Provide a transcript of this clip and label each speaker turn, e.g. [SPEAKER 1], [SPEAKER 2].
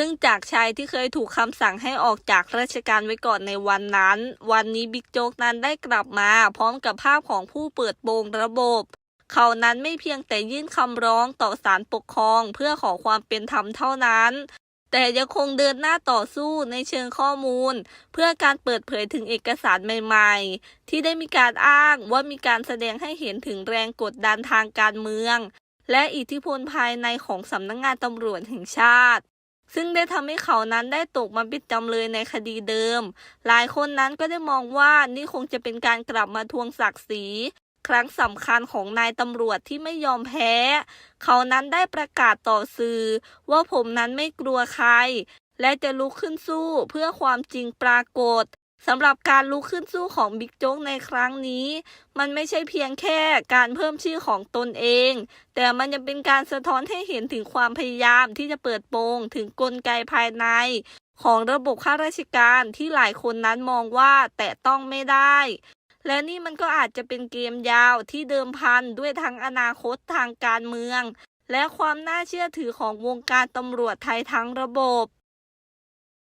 [SPEAKER 1] ซึ่งจากชายที่เคยถูกคำสั่งให้ออกจากราชการไว้ก่อนในวันนั้น วันนี้บิ๊กโจ๊กนั้นได้กลับมา พร้อมกับภาพของผู้เปิดโปงระบบ เขานั้นไม่เพียงแต่ยื่นคำร้องต่อศาลปกครองเพื่อขอความเป็นธรรมเท่านั้น แต่ยังคงเดินหน้าต่อสู้ในเชิงข้อมูล เพื่อการเปิดเผยถึงเอกสารใหม่ๆ ที่ได้มีการอ้างว่ามีการแสดงให้เห็นถึงแรงกดดันทางการเมือง และอิทธิพลภายในของสำนักงงานตำรวจแห่งชาติ ซึ่งได้ทำให้เขานั้นได้ตกมาเป็นจำเลยในคดีเดิม หลายคนนั้นก็ได้มองว่านี่คงจะเป็นการกลับมาทวงศักดิ์ศรีครั้งสำคัญของนายตำรวจที่ไม่ยอมแพ้ เขานั้นได้ประกาศต่อสื่อ ว่าผมนั้นไม่กลัวใคร และจะลุกขึ้นสู้เพื่อความจริงปรากฏ สำหรับการลุกขึ้นสู้ของบิ๊กโจ๊กในครั้งนี้ มันไม่ใช่เพียงแค่การเพิ่มชื่อของตนเอง แต่มันยังเป็นการสะท้อนให้เห็นถึงความพยายามที่จะเปิดโปงถึงกลไกภายใน ของระบบข้าราชการที่หลายคนนั้นมองว่าแตะต้องไม่ได้ และนี่มันก็อาจจะเป็นเกมยาวที่เดิมพันด้วยทั้งอนาคตทางการเมือง และความน่าเชื่อถือของวงการตำรวจไทยทั้งระบบ